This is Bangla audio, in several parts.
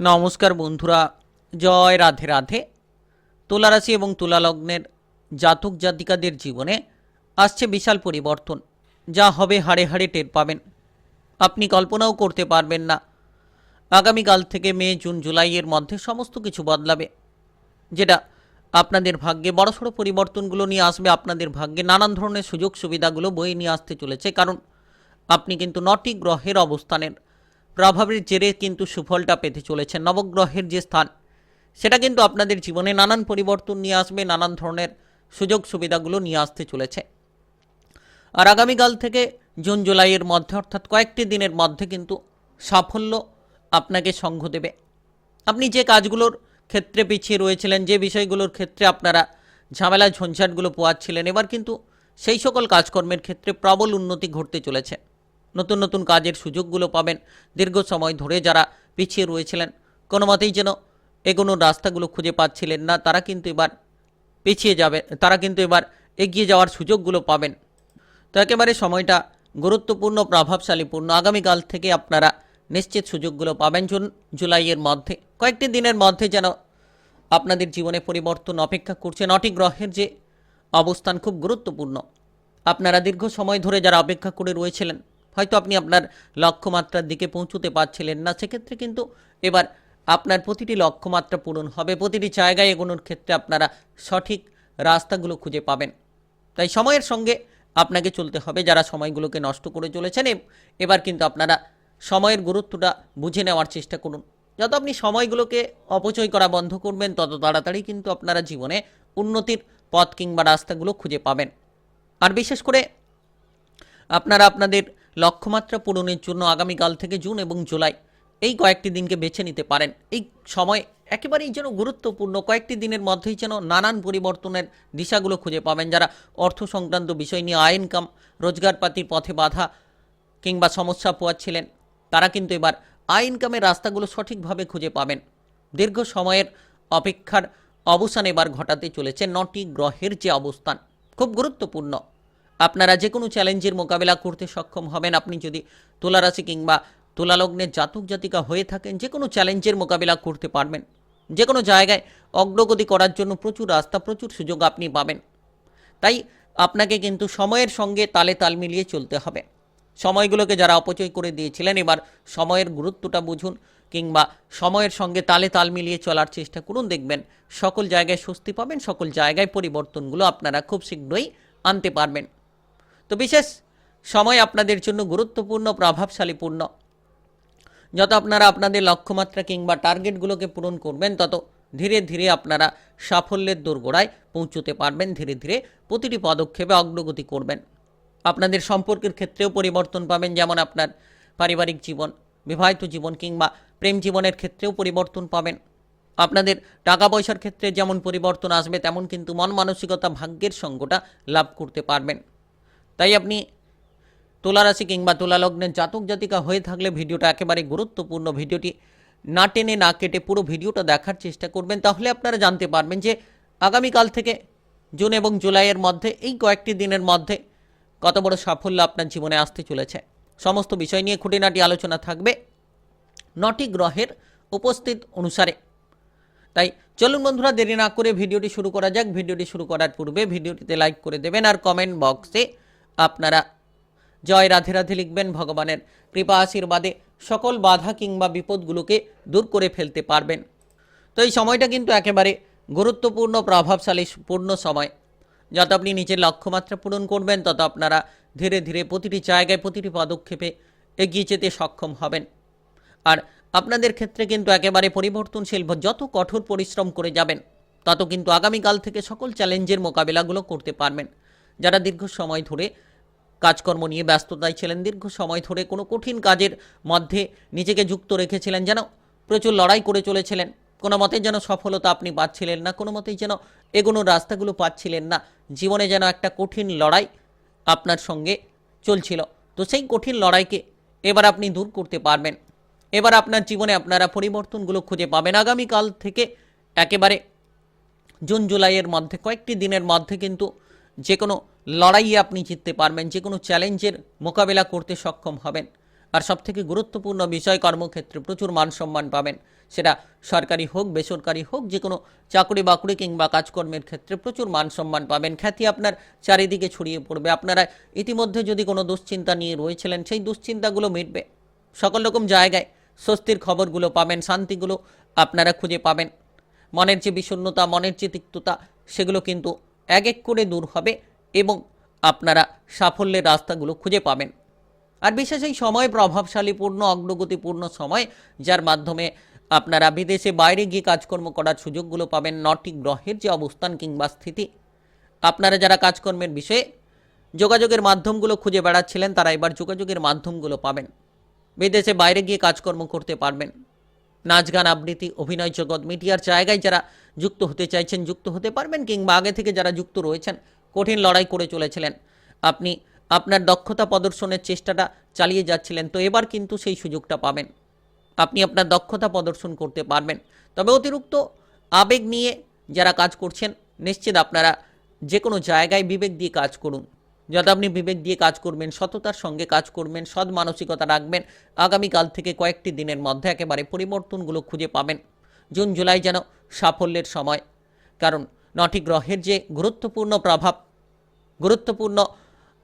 নমস্কার বন্ধুরা, জয় রাধে রাধে। তুলা রাশি এবং তুলা লগ্নের জাতক জাতিকাদের জীবনে আসছে বিশাল পরিবর্তন, যা হবে হাড়ে হাড়ে টের পাবেন। আপনি কল্পনাও করতে পারবেন না, আগামীকাল থেকে মে, জুন জুলাইয়ের মধ্যে সমস্ত কিছু বদলাবে। যেটা আপনাদের ভাগ্যে বড়সড় পরিবর্তনগুলো নিয়ে আসবে, আপনাদের ভাগ্যে নানান ধরনের সুযোগ সুবিধাগুলো বয়ে নিয়ে আসতে চলেছে, কারণ আপনি কিন্তু নটি গ্রহের অবস্থানের প্রভাবের জেরে কিন্তু সুফলটা পেতে চলেছে নবগ্রহের যে স্থান। সেটা কিন্তু আপনাদের জীবনে নানান পরিবর্তন নিয়ে আসবে, নানান ধরনের সুযোগ সুবিধাগুলো নিয়ে আসতে চলেছে। আর আগামীকাল থেকে জুন জুলাইয়ের মধ্যে অর্থাৎ কয়েকটি দিনের মধ্যে কিন্তু সাফল্য আপনাকে সঙ্গ দেবে। আপনি যে কাজগুলোর ক্ষেত্রে পিছিয়ে রয়েছিলেন, যে বিষয়গুলোর ক্ষেত্রে আপনারা ঝামেলা, ঝঞ্ঝাটগুলো পোয়াচ্ছিলেন, এবার কিন্তু সেই সকল কাজকর্মের ক্ষেত্রে প্রবল উন্নতি ঘটতে চলেছে। নতুন নতুন কাজের সুযোগগুলো পাবেন। দীর্ঘ সময় ধরে যারা পিছিয়ে রয়েছিলেন, কোনো মতেই যেন এগোনোর রাস্তাগুলো খুঁজে পাচ্ছিলেন না। তারা কিন্তু এবার পিছিয়ে যাবে, তারা কিন্তু এবার এগিয়ে যাওয়ার সুযোগগুলো পাবেন। তো একেবারে সময়টা গুরুত্বপূর্ণ প্রভাবশালীপূর্ণ আগামীকাল থেকে আপনারা নিশ্চিত সুযোগগুলো পাবেন জুন, জুলাইয়ের মধ্যে। কয়েকটি দিনের মধ্যে যেন আপনাদের জীবনে পরিবর্তন অপেক্ষা করছে। নটি গ্রহের যে অবস্থান খুব গুরুত্বপূর্ণ। আপনারা দীর্ঘ সময় ধরে যারা অপেক্ষা করে রয়েছিলেন হয়তো আপনি আপনার লক্ষ্যমাত্রার দিকে পৌঁছতে পারছিলেন না। সেক্ষেত্রে কিন্তু এবার আপনার প্রতিটি লক্ষ্যমাত্রা পূরণ হবে। প্রতিটি জায়গায় এগোনোর ক্ষেত্রে আপনারা সঠিক রাস্তাগুলো খুঁজে পাবেন। তাই সময়ের সঙ্গে আপনাকে চলতে হবে। যারা সময়গুলোকে নষ্ট করে চলেছেন এবার কিন্তু আপনারা সময়ের গুরুত্বটা বুঝে নেওয়ার চেষ্টা করুন। যত আপনি সময়গুলোকে অপচয় করা বন্ধ করবেন, তত তাড়াতাড়ি কিন্তু আপনারা জীবনে উন্নতির পথ কিংবা রাস্তাগুলো খুঁজে পাবেন। আর বিশেষ করে আপনারা আপনাদের লক্ষ্যমাত্রা পূরণের জন্য আগামীকাল থেকে জুন এবং জুলাই এই কয়েকটি দিনকে বেছে নিতে পারেন। এই সময় একেবারেই যেন গুরুত্বপূর্ণ, কয়েকটি দিনের মধ্যেই যেন নানান পরিবর্তনের দিশাগুলো খুঁজে পাবেন যারা অর্থ সংক্রান্ত বিষয় নিয়ে আয়, ইনকাম রোজগারপাতির পথে বাধা কিংবা সমস্যা পোয়াচ্ছিলেন, তারা কিন্তু এবার আয়, ইনকামের রাস্তাগুলো সঠিকভাবে খুঁজে পাবেন। দীর্ঘ সময়ের অপেক্ষার অবসান এবার ঘটাতে চলেছে নটি গ্রহের যে অবস্থান। খুব গুরুত্বপূর্ণ। আপনারা যে কোনো চ্যালেঞ্জের মোকাবেলা করতে সক্ষম হবেন। আপনি যদি তুলারাশি কিংবা তুলালগ্নের জাতক জাতিকা হয়ে থাকেন যে কোনো চ্যালেঞ্জের মোকাবেলা করতে পারবেন। যে কোনো জায়গায় অগ্রগতি করার জন্য প্রচুর রাস্তা, প্রচুর সুযোগ আপনি পাবেন। তাই আপনাকে কিন্তু সময়ের সঙ্গে তালে তাল মিলিয়ে চলতে হবে। সময়গুলোকে যারা অপচয় করে দিয়েছিলেন, এবার সময়ের গুরুত্বটা বুঝুন কিংবা সময়ের সঙ্গে তালে তাল মিলিয়ে চলার চেষ্টা করুন। দেখবেন সকল জায়গায় স্বস্তি পাবেন, সকল জায়গায় পরিবর্তনগুলো আপনারা খুব শীঘ্রই আনতে পারবেন। তো বিশেষ সময় আপনাদের জন্য গুরুত্বপূর্ণ প্রভাবশালীপূর্ণ যত আপনারা আপনাদের লক্ষ্যমাত্রা কিংবা টার্গেটগুলোকে পূরণ করবেন, তত ধীরে ধীরে আপনারা সাফল্যের দোরগোড়ায় পৌঁছতে পারবেন, ধীরে ধীরে প্রতিটি পদক্ষেপে অগ্রগতি করবেন। আপনাদের সম্পর্কের ক্ষেত্রেও পরিবর্তন পাবেন, যেমন আপনার পারিবারিক জীবন, বিবাহিত জীবন কিংবা প্রেম জীবনের ক্ষেত্রেও পরিবর্তন পাবেন। আপনাদের টাকা পয়সার ক্ষেত্রে যেমন পরিবর্তন আসবে, তেমন কিন্তু মন মানসিকতা ভাগ্যের সঙ্গটা লাভ করতে পারবেন। তাই আপনি তুলা রাশি কিংবা তুলা লগ্নের জাতক জাতিকা হয়ে থাকলে ভিডিওটা একেবারে গুরুত্বপূর্ণ। ভিডিওটি না টেনে না কেটে পুরো ভিডিওটা দেখার চেষ্টা করবেন, তাহলে আপনারা জানতে পারবেন যে আগামীকাল থেকে জুন এবং জুলাইয়ের মধ্যে, এই কয়েকটি দিনের মধ্যে কত বড় সাফল্য আপনার জীবনে আসতে চলেছে। সমস্ত বিষয় নিয়ে খুঁটিনাটি আলোচনা থাকবে নটি গ্রহের উপস্থিত অনুসারে। তাই চলুন বন্ধুরা, দেরি না করে ভিডিওটি শুরু করা যাক। ভিডিওটি শুরু করার পূর্বে ভিডিওটিতে লাইক করে দেবেন আর কমেন্ট বক্সে আপনারা। জয় রাধে রাধে লিখবেন ভগবানের। কৃপা আশীর্বাদে সকল বাধা কিংবা বিপদগুলোকে দূর করে ফেলতে পারবেন। তো এই সময়টা কিন্তু একেবারে গুরুত্বপূর্ণ, প্রভাবশালী, পূর্ণ সময়। যত আপনি নিজের লক্ষ্যমাত্রা পূরণ করবেন, তত আপনারা ধীরে ধীরে প্রতিটি জায়গায়, প্রতিটি পদক্ষেপে এগিয়ে যেতে সক্ষম হবেন। আর আপনাদের ক্ষেত্রে কিন্তু একেবারে পরিবর্তনশীল যত কঠোর পরিশ্রম করে যাবেন, তত কিন্তু আগামীকাল থেকে সকল চ্যালেঞ্জের মোকাবিলাগুলো করতে পারবেন। যারা দীর্ঘ সময় ধরে কাজকর্ম নিয়ে ব্যস্ততায় ছিলেন, দীর্ঘ সময় ধরে কোনো কঠিন কাজের মধ্যে নিজেকে যুক্ত রেখেছিলেন, যেন প্রচুর লড়াই করে চলেছিলেন। কোনো মতেই যেন সফলতা আপনি পাচ্ছিলেন না, কোনো মতেই যেন এগোনোর রাস্তাগুলো পাচ্ছিলেন না। জীবনে যেন একটা কঠিন লড়াই আপনার সঙ্গে চলছিল। তো সেই কঠিন লড়াইকে এবার আপনি দূর করতে পারবেন। এবার আপনার জীবনে আপনারা পরিবর্তনগুলো খুঁজে পাবেন। আগামীকাল থেকে একেবারে জুন, জুলাইয়ের মধ্যে, কয়েকটি দিনের মধ্যে কিন্তু যে কোনো লড়াইয়ে আপনি জিততে পারবেন, যে কোনো চ্যালেঞ্জের মোকাবেলা করতে সক্ষম হবেন। আর সবথেকে গুরুত্বপূর্ণ বিষয়, কর্মক্ষেত্রে প্রচুর মান সম্মান পাবেন। সেটা সরকারি হোক, বেসরকারি হোক, যে কোনো চাকরি বাকরি কিংবা কাজকর্মের ক্ষেত্রে প্রচুর মান সম্মান পাবেন। খ্যাতি আপনার চারিদিকে ছড়িয়ে পড়বে। আপনারা ইতিমধ্যে যদি কোনো দুশ্চিন্তা নিয়ে রয়েছিলেন, সেই দুশ্চিন্তাগুলো মিটবে। সকল রকম জায়গায় স্বস্তির খবরগুলো পাবেন, শান্তিগুলো আপনারা খুঁজে পাবেন। মনের যে বিষণ্ণতা, মনের যে তিক্ততা, সেগুলো কিন্তু এক এক করে দূর হবে। এবং আপনারা সাফল্যের রাস্তাগুলো খুঁজে পাবেন। আর বিশেষ এই সময় প্রভাবশালীপূর্ণ, অগ্রগতিপূর্ণ সময়, যার মাধ্যমে আপনারা বিদেশে বাইরে গিয়ে কাজকর্ম করার সুযোগগুলো পাবেন, নটি গ্রহের যে অবস্থান কিংবা স্থিতি। আপনারা যারা কাজকর্মের বিষয়ে যোগাযোগের মাধ্যমগুলো খুঁজে বেড়াচ্ছিলেন, তারা এবার যোগাযোগের মাধ্যমগুলো পাবেন। বিদেশে বাইরে গিয়ে কাজকর্ম করতে পারবেন। নাচ, গান, আবৃত্তি, অভিনয় জগৎ, মিডিয়ার জায়গায় যারা যুক্ত হতে চাইছেন, যুক্ত হতে পারবেন কিংবা আগে থেকে যারা যুক্ত রয়েছেন কঠিন লড়াই করে চলেছিলেন। আপনি আপনার দক্ষতা প্রদর্শনের চেষ্টাটা চালিয়ে যাচ্ছিলেন, তো এবার কিন্তু সেই সুযোগটা পাবেন। আপনি আপনার দক্ষতা প্রদর্শন করতে পারবেন। তবে অতিরিক্ত আবেগ নিয়ে যারা কাজ করছেন, নিশ্চিত আপনারা যে কোনো জায়গায় বিবেক দিয়ে কাজ করুন। যত আপনি বিবেক দিয়ে কাজ করবেন, সততার সঙ্গে কাজ করবেন, সৎ মানসিকতা রাখবেন, আগামীকাল থেকে কয়েকটি দিনের মধ্যে একেবারে পরিবর্তনগুলো খুঁজে পাবেন। জুন, জুলাই যেন সাফল্যের সময়। কারণ নটি গ্রহের যে গুরুত্বপূর্ণ প্রভাব গুরুত্বপূর্ণ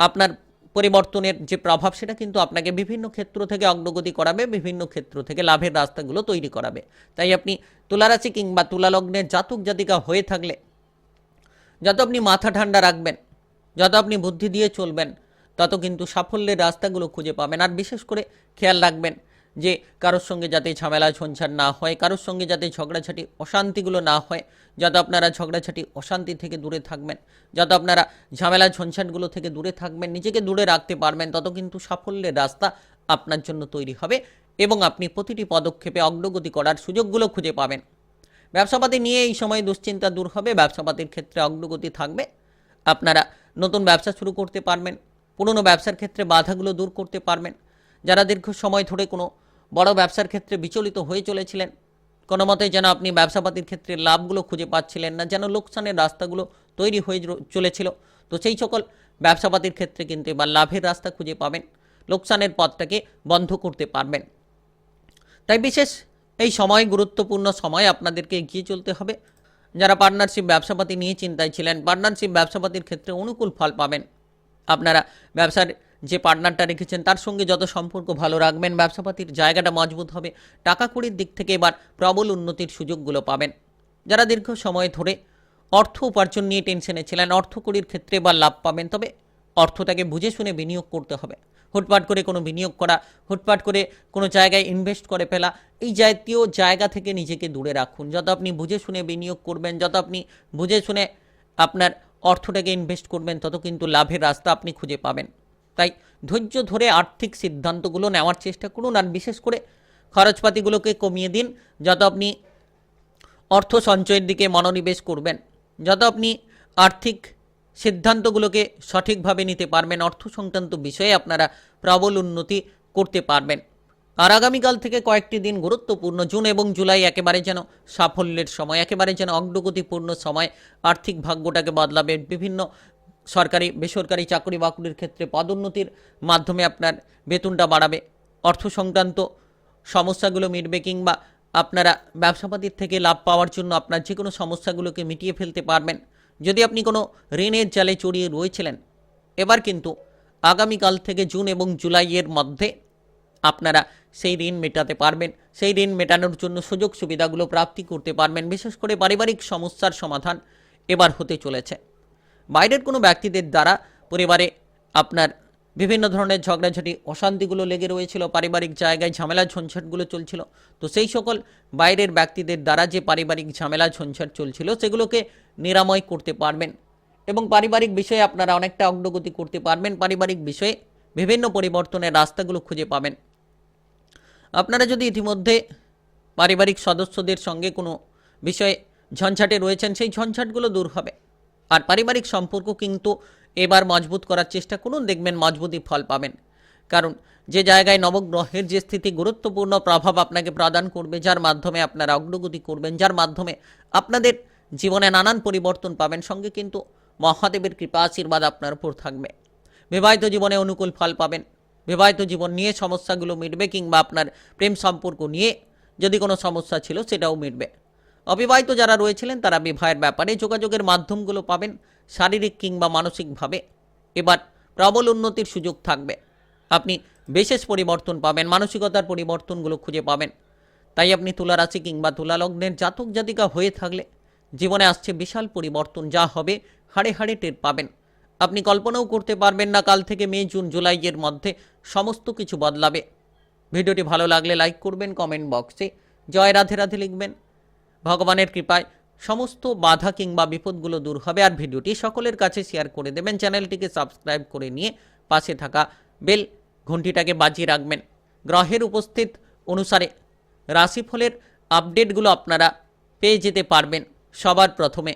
আপনার পরিবর্তনের যে প্রভাব, সেটা কিন্তু আপনাকে বিভিন্ন ক্ষেত্র থেকে অগ্রগতি করাবে, বিভিন্ন ক্ষেত্র থেকে লাভের রাস্তাগুলো তৈরি করাবে। তাই আপনি তুলারাশি কিংবা তুলালগ্নের জাতক জাতিকা হয়ে থাকলে, যত আপনি মাথা ঠান্ডা রাখবেন, যত আপনি বুদ্ধি দিয়ে চলবেন, তত কিন্তু সাফল্যের রাস্তাগুলো খুঁজে পাবেন। আর বিশেষ করে খেয়াল রাখবেন যে কারোর সঙ্গে যাতে ঝামেলা ঝঞ্ঝাট না হয়, কারোর সঙ্গে যাতে ঝগড়াঝাটি, অশান্তিগুলো না হয়, যত আপনারা ঝগড়াঝাটি, অশান্তি থেকে দূরে থাকবেন, যত আপনারা ঝামেলা ঝঞ্ঝাটগুলো থেকে দূরে থাকবেন, নিজেকে দূরে রাখতে পারবেন, তত কিন্তু সাফল্যের রাস্তা আপনার জন্য তৈরি হবে এবং আপনি প্রতিটি পদক্ষেপে অগ্রগতি করার সুযোগগুলো খুঁজে পাবেন। ব্যবসাপাতি নিয়ে এই সময় দুশ্চিন্তা দূর হবে, ব্যবসাপাতির ক্ষেত্রে অগ্রগতি থাকবে, আপনারা নতুন ব্যবসা শুরু করতে পারবেন, পুরনো ব্যবসার ক্ষেত্রে বাধাগুলো দূর করতে পারবেন যারা দীর্ঘ সময় ধরে কোনো বড় ব্যবসার ক্ষেত্রে বিচলিত হয়ে চলেছিলেন, কোনো মতে যেন আপনি ব্যবসাপাতির ক্ষেত্রে লাভগুলো খুঁজে পাচ্ছিলেন না, যেন লোকসানের রাস্তাগুলো তৈরি হয়ে চলেছিল। তো সেই সকল ব্যবসাপাতির ক্ষেত্রে কিন্তু এবার লাভের রাস্তা খুঁজে পাবেন, লোকসানের পথটাকে বন্ধ করতে পারবেন। তাই বিশেষ এই সময় গুরুত্বপূর্ণ সময় আপনাদেরকে এগিয়ে চলতে হবে। যারা পার্টনারশিপ ব্যবসাপাতি নিয়ে চিন্তায় ছিলেন পার্টনারশিপ ব্যবসাপাতির ক্ষেত্রে অনুকূল ফল পাবেন। আপনারা ব্যবসার যে পার্টনারটা রেখেছেন, তার সঙ্গে যত সম্পর্ক ভালো রাখবেন, ব্যবসাপাতির জায়গাটা মজবুত হবে টাকা কুড়ির দিক থেকে এবার প্রবল উন্নতির সুযোগগুলো পাবেন। যারা দীর্ঘ সময় ধরে অর্থ উপার্জন নিয়ে টেনশনে ছিলেন অর্থ কড়ির ক্ষেত্রে এবার লাভ পাবেন, তবে অর্থটাকে বুঝে শুনে বিনিয়োগ করতে হবে। হুটপাট করে কোনো বিনিয়োগ করা, হুটপাট করে কোনো জায়গায় ইনভেস্ট করে ফেলা, এই জাতীয় জায়গা থেকে নিজেকে দূরে রাখুন। যত আপনি বুঝে শুনে বিনিয়োগ করবেন, যত আপনি বুঝে শুনে আপনার অর্থটাকে ইনভেস্ট করবেন, তত কিন্তু লাভের রাস্তা আপনি খুঁজে পাবেন। তাই ধৈর্য ধরে আর্থিক সিদ্ধান্তগুলো নেওয়ার চেষ্টা করুন আর বিশেষ করে খরচপাতিগুলোকে কমিয়ে দিন। যত আপনি অর্থ সঞ্চয়ের দিকে মনোনিবেশ করবেন, যত আপনি আর্থিক সিদ্ধান্তগুলোকে সঠিকভাবে নিতে পারবেন, অর্থ সংক্রান্ত বিষয়ে আপনারা প্রবল উন্নতি করতে পারবেন। আর আগামীকাল থেকে কয়েকটি দিন গুরুত্বপূর্ণ, জুন এবং জুলাই একেবারে যেন সাফল্যের সময়, একেবারে যেন অগ্রগতিপূর্ণ সময়, আর্থিক ভাগ্যটাকে বদলাবে, বিভিন্ন সরকারি, বেসরকারি চাকরি বাকরির ক্ষেত্রে পদোন্নতির মাধ্যমে আপনার বেতনটা বাড়াবে। অর্থ সংক্রান্ত সমস্যাগুলো মিটবে কিংবা আপনারা ব্যবসাপাতির থেকে লাভ পাওয়ার জন্য আপনার যে কোনো সমস্যাগুলোকে মিটিয়ে ফেলতে পারবেন। যদি আপনি কোনো ঋণের জালে চড়িয়ে রয়েছিলেন, এবার কিন্তু আগামীকাল থেকে জুন এবং জুলাইয়ের মধ্যে আপনারা সেই ঋণ মেটাতে পারবেন। সেই ঋণ মেটানোর জন্য সুযোগ সুবিধাগুলো প্রাপ্তি করতে পারবেন। বিশেষ করে পারিবারিক সমস্যার সমাধান এবার হতে চলেছে। বাইরের কোনো ব্যক্তিদের দ্বারা পরিবারে আপনার বিভিন্ন ধরনের ঝগড়াঝাটি, অশান্তিগুলো লেগে রয়েছিল, পারিবারিক জায়গায় ঝামেলা ঝঞ্ঝাটগুলো চলছিল। তো সেই সকল বাইরের ব্যক্তিদের দ্বারা যে পারিবারিক ঝামেলা ঝঞ্ঝাট চলছিল, সেগুলোকে নিরাময় করতে পারবেন এবং পারিবারিক বিষয়ে আপনারা অনেকটা অগ্রগতি করতে পারবেন। পারিবারিক বিষয়ে বিভিন্ন পরিবর্তনের রাস্তাগুলো খুঁজে পাবেন। আপনারা যদি ইতিমধ্যে পারিবারিক সদস্যদের সঙ্গে কোনো বিষয়ে ঝঞ্ঝাটে রয়েছেন, সেই ঝঞ্ঝাটগুলো দূর হবে। আর পারিবারিক সম্পর্ক কিন্তু এবার মজবুত করার চেষ্টা করুন, দেখবেন মজবুতই ফল পাবেন। কারণ যে জায়গায় নবগ্রহের যে স্থিতি গুরুত্বপূর্ণ প্রভাব আপনাকে প্রদান করবে, যার মাধ্যমে আপনারা অগ্রগতি করবেন, যার মাধ্যমে আপনাদের জীবনে নানান পরিবর্তন পাবেন, সঙ্গে কিন্তু মহাদেবের কৃপা, আশীর্বাদ আপনার উপর থাকবে। বিবাহিত জীবনে অনুকূল ফল পাবেন। বিবাহিত জীবন নিয়ে সমস্যাগুলো মিটবে কিংবা আপনার প্রেম সম্পর্ক নিয়ে যদি কোনো সমস্যা ছিল, সেটাও মিটবে। অবিবাহিত যারা রয়েছিলেন, তারা বিবাহের ব্যাপারে যোগাযোগের মাধ্যমগুলো পাবেন শারীরিক কিংবা মানসিকভাবে। এবার প্রবল উন্নতির সুযোগ থাকবে। আপনি বিশেষ পরিবর্তন পাবেন, মানসিকতার পরিবর্তনগুলো খুঁজে পাবেন। তাই আপনি তুলা রাশি কিংবা তুলা লগ্নের জাতক জাতিকা হয়ে থাকলে জীবনে আসছে বিশাল পরিবর্তন, যা হবে হাড়ে হাড়ে টের পাবেন। আপনি কল্পনাও করতে পারবেন না কাল থেকে মে, জুন জুলাইয়ের মধ্যে সমস্ত কিছু বদলাবে। ভিডিওটি ভালো লাগলে লাইক করবেন, কমেন্ট বক্সে জয় রাধে রাধে লিখবেন। ভগবানের কৃপায় সমস্ত বাধা কিংবা বিপদগুলো দূর হবে। আর ভিডিওটি সকলের কাছে শেয়ার করে দেবেন। চ্যানেলটিকে সাবস্ক্রাইব করে নিয়ে পাশে থাকা বেল ঘন্টিটাকে বাজিয়ে রাখবেন। গ্রহের উপস্থিত অনুসারে রাশিফলের আপডেটগুলো আপনারা পেয়ে যেতে পারবেন সবার প্রথমে।